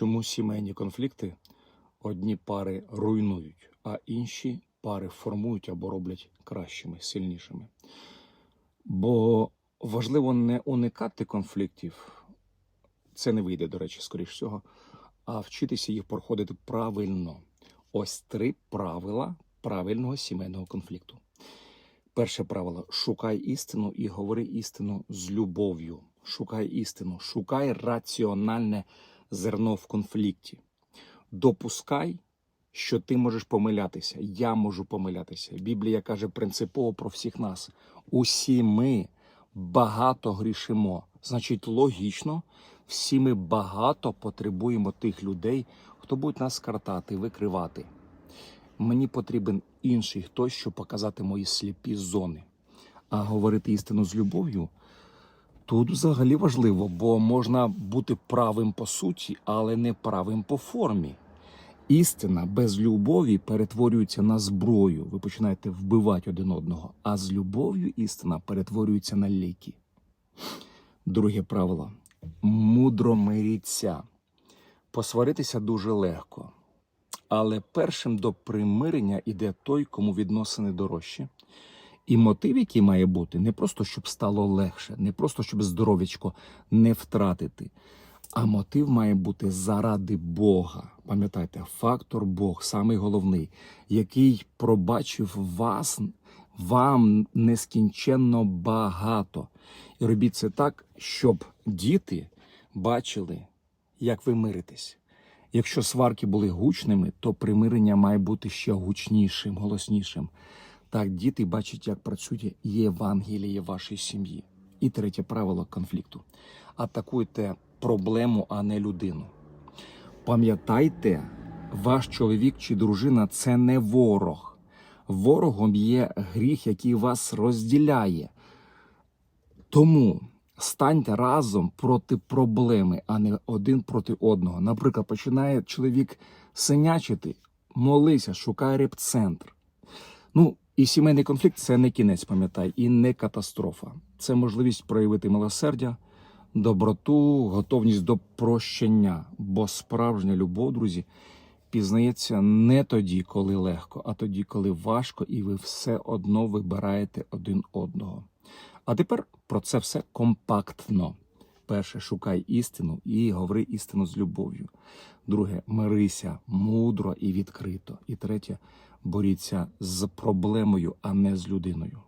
Чому сімейні конфлікти одні пари руйнують, а інші пари формують або роблять кращими, сильнішими? Бо важливо не уникати конфліктів, це не вийде, до речі, скоріш всього, а вчитися їх проходити правильно. Ось три правила правильного сімейного конфлікту. Перше правило: шукай істину і говори істину з любов'ю. Шукай істину, шукай раціональне зерно в конфлікті. Допускай, що ти можеш помилятися. Я можу помилятися. Біблія каже принципово про всіх нас. Усі ми багато грішимо. Значить, логічно, всі ми багато потребуємо тих людей, хто буде нас картати, викривати. Мені потрібен інший хтось, щоб показати мої сліпі зони. А говорити істину з любов'ю тут взагалі важливо, бо можна бути правим по суті, але не правим по формі. Істина без любові перетворюється на зброю. Ви починаєте вбивати один одного, а з любов'ю істина перетворюється на ліки. Друге правило: мудро миріться. Посваритися дуже легко. Але першим до примирення іде той, кому відносини дорожчі. І мотив, який має бути, не просто щоб стало легше, не просто щоб здоров'ячко не втратити, а мотив має бути заради Бога. Пам'ятайте, фактор Бог, самий головний, який пробачив вас, вам нескінченно багато. І робіть це так, щоб діти бачили, як ви миритесь. Якщо сварки були гучними, то примирення має бути ще гучнішим, голоснішим. Так діти бачать, як працює Євангеліє в вашій сім'ї. І третє правило конфлікту: атакуйте проблему, а не людину. Пам'ятайте, ваш чоловік чи дружина це не ворог. Ворогом є гріх, який вас розділяє. Тому станьте разом проти проблеми, а не один проти одного. Наприклад, починає чоловік синячити, молися, шукай репцентр. Ну, і сімейний конфлікт це не кінець, пам'ятай, і не катастрофа. Це можливість проявити милосердя, доброту, готовність до прощення. Бо справжня любов, друзі, пізнається не тоді, коли легко, а тоді, коли важко, і ви все одно вибираєте один одного. А тепер про це все компактно. Перше, шукай істину і говори істину з любов'ю. Друге, мирися мудро і відкрито. І третє, боріться з проблемою, а не з людиною.